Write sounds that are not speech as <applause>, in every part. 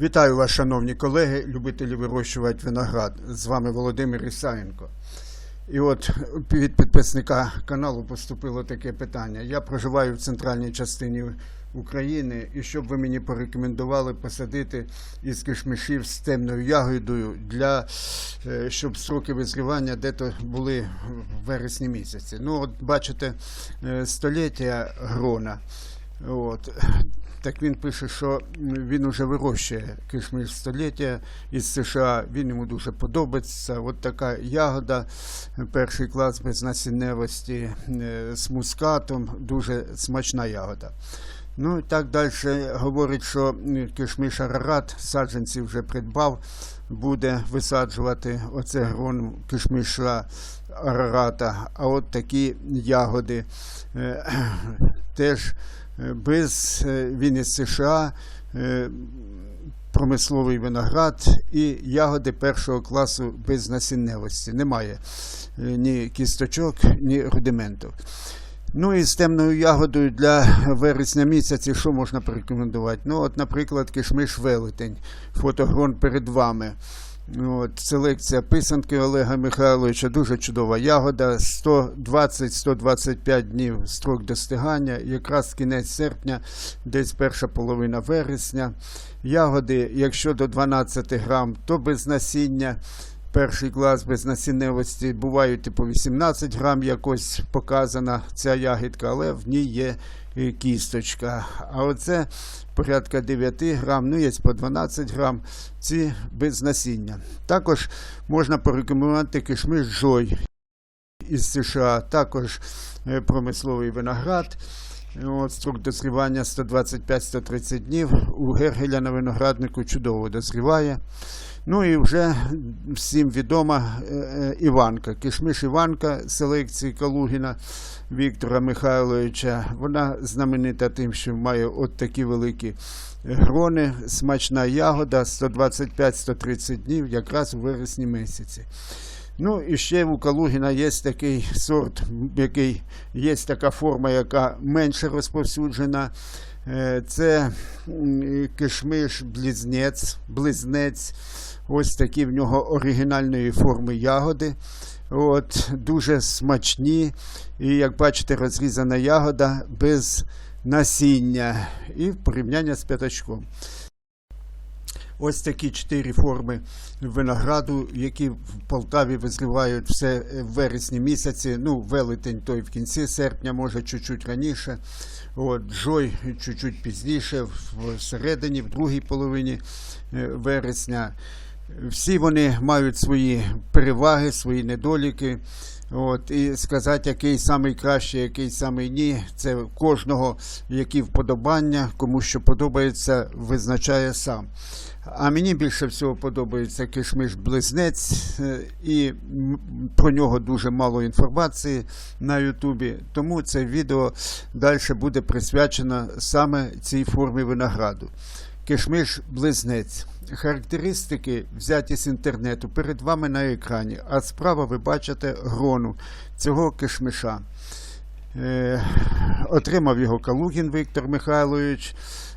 Вітаю вас, шановні колеги, любителі вирощувати виноград. З вами Володимир Ісаєнко. І от від підписника каналу поступило таке питання. Я проживаю в центральній частині України, і щоб ви мені порекомендували посадити із кишмишів з темною ягодою, для, е, щоб строки визрівання дето були в вересні місяці. Ну, от бачите, е, століття грона. От. Так він пише, що він уже вирощує кишмиш століття із США. Він йому дуже подобається. От така ягода, перший клас без насінневості е, з мускатом, дуже смачна ягода. Ну так далі говорить, що кишмиш арарат саджанці вже придбав, буде висаджувати оце грон кишмиша арарата. А от такі ягоди е, <clears throat> теж без е, він із США. е, Промисловий виноград і ягоди першого класу без насінневості. Немає е, ні кісточок, ні рудименту. Ну і з темною ягодою для вересня місяці, що можна порекомендувати? Ну, от, наприклад, кишмиш велетень, фотогрон перед вами. От, селекція писанки Олега Михайловича, дуже чудова ягода. 120-125 днів строк достигання, якраз кінець серпня, десь перша половина вересня. Ягоди, якщо до 12 грам, то без насіння. Перший клас без насінневості бувають і по 18 грам якось показана ця ягідка, але в ній є кісточка. А оце порядка 9 грам, ну є по 12 грам, ці без насіння. Також можна порекомендувати кишмиш Жой із США, також е, промисловий виноград. От, строк дозрівання 125-130 днів. У Гергеля на винограднику чудово дозріває. Ну і вже всім відома е, е, Іванка. Кишмиш Іванка селекції Калугіна Віктора Михайловича. Вона знаменита тим, що має от такі великі грони, смачна ягода 125-130 днів, якраз у вересні місяці. Ну і ще у Калугіна є такий сорт, який є така форма, яка менше розповсюджена. Е, Це кишмиш близнець, близнець. Ось такі в нього оригінальної форми ягоди. От, дуже смачні. І як бачите, розрізана ягода без насіння і порівняння з п'ятачком. Ось такі чотири форми винограду, які в Полтаві визливають все в вересні місяці. Ну, велетень той в кінці серпня, може чуть-чуть раніше. От, Жой чуть-чуть пізніше, в середині, в другій половині е, вересня. Всі вони мають свої переваги, свої недоліки. От, і сказати, який самий кращий, який самий ні, це кожного які вподобання, кому що подобається, визначає сам. А мені більше всього подобається кишмиш близнець, е, і про нього дуже мало інформації на Ютубі. Тому це відео далі буде присвячено саме цій формі винограду. Кишмиш близнець. Характеристики взяті з інтернету перед вами на екрані, а справа ви бачите грону цього кишмиша. Е, отримав його Калугін Віктор Михайлович.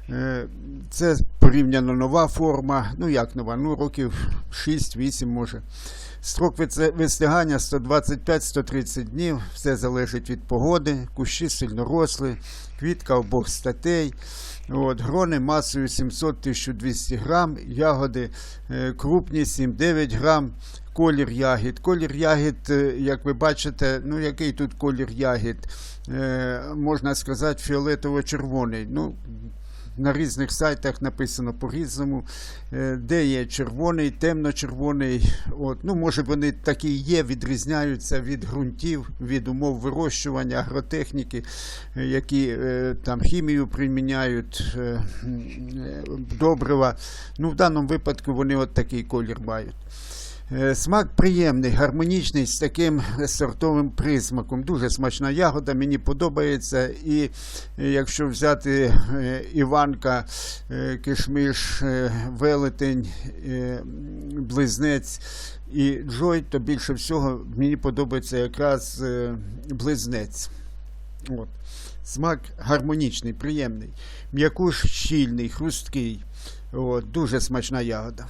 Е, це порівняно нова форма. Ну як нова? Ну, років 6-8 може. Строк вистигання 125-130 днів. Все залежить від погоди. Кущі сильно росли, квітка обох статей. От, грони масою 700-1200 грам, ягоди е, крупні 7-9 грам. Колір ягід. Колір ягід, е, як ви бачите, ну який тут колір ягід? Е, можна сказати, фіолетово-червоний. Ну, на різних сайтах написано по-різному, е, де є червоний, темно-червоний. Ну, може, вони такі є, відрізняються від ґрунтів, від умов вирощування, агротехніки, е, які е, там хімію приміняють, добрива. Ну, в даному випадку вони от такий колір мають. Е, Смак приємний, гармонічний з таким сортовим присмаком. Дуже смачна ягода, мені подобається. І е, якщо взяти е, Іванка, кишмиш, е, велетень, близнець і Джой, то більше всього мені подобається якраз близнець. От. Смак гармонічний, приємний, м'якуш щільний, хрусткий. От, дуже смачна ягода.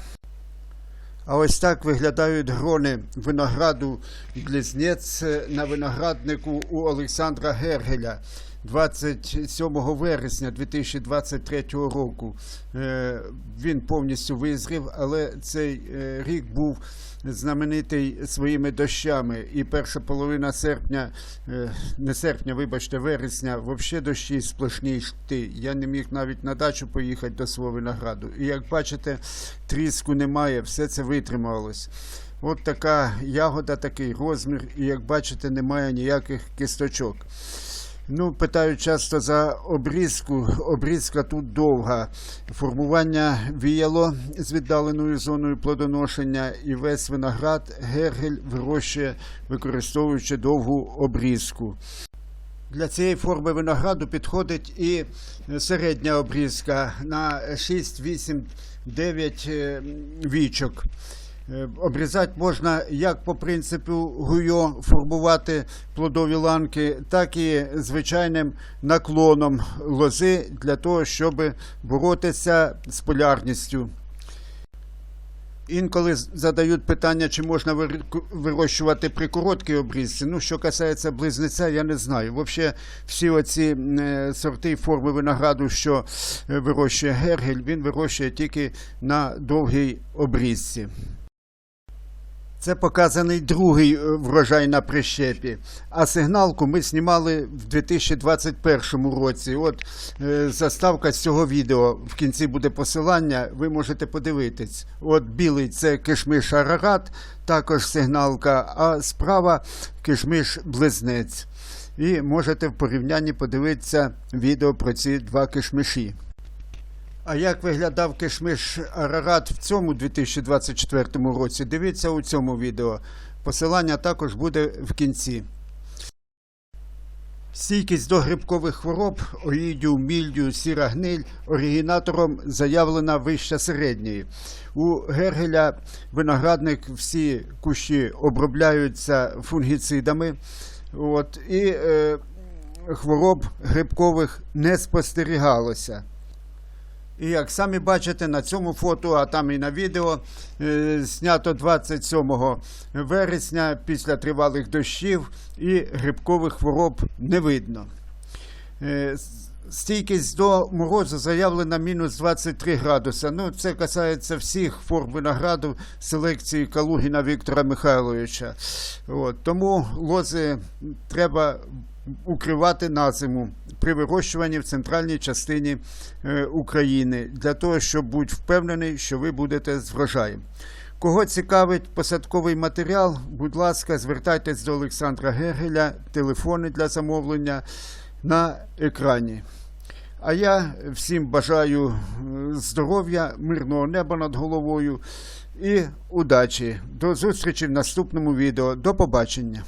А ось так виглядають грони винограду близнець на винограднику у Олександра Гергеля 27 вересня 2023 року. Е, Він повністю визрів, але цей е, рік був знаменитий своїми дощами. І перша половина серпня, е, не серпня, вибачте, вересня, взагалі дощі сплошні йшти. Я не міг навіть на дачу поїхати до свого винограду. І як бачите, тріску немає, все це витрималось. От така ягода, такий розмір, і як бачите, немає ніяких кісточок. Ну, питають часто за обрізку. Обрізка тут довга. Формування віяло з віддаленою зоною плодоношення, і весь виноград Гергель вирощує, використовуючи довгу обрізку. Для цієї форми винограду підходить і середня обрізка на 6, 8, 9 е, вічок. Е, Обрізати можна як по принципу гуйо формувати плодові ланки, так і звичайним наклоном лози для того, щоб боротися з полярністю. Інколи задають питання, чи можна вирощувати при короткій обрізці. Ну, що касається близнеця, я не знаю. Взагалі, всі оці е, сорти і форми винограду, що е, вирощує Гергель, він вирощує тільки на довгій обрізці. Це показаний другий е, врожай на прищепі. А сигналку ми знімали в 2021 році. От е, заставка з цього відео. В кінці буде посилання, ви можете подивитись. От білий це кишмиш Арарат, також сигналка, а справа кишмиш Близнець. І можете в порівнянні подивитися відео про ці два кишмиші. А як виглядав кишмиш Арарат в цьому 2024 році? Дивіться у цьому відео. Посилання також буде в кінці. Стійкість до грибкових хвороб оїдію, мільдю, сіра гниль оригінатором заявлена вища середньої. У Гергеля виноградник всі кущі обробляються фунгіцидами. От, і е, хвороб грибкових не спостерігалося. І як самі бачите на цьому фото, а там і на відео, е, знято 27 вересня після тривалих дощів і грибкових хвороб не видно. Е, Стійкість до морозу заявлена мінус 23 градуса. Ну, це касається всіх форм винограду селекції Калугіна Віктора Михайловича. От, тому лози треба укривати на зиму при вирощуванні в центральній частині е, України для того, щоб бути впевнений, що ви будете з врожаєм. Кого цікавить посадковий матеріал, будь ласка, звертайтесь до Олександра Гергеля, телефони для замовлення на екрані. А я всім бажаю е, здоров'я, мирного неба над головою і удачі. До зустрічі в наступному відео. До побачення.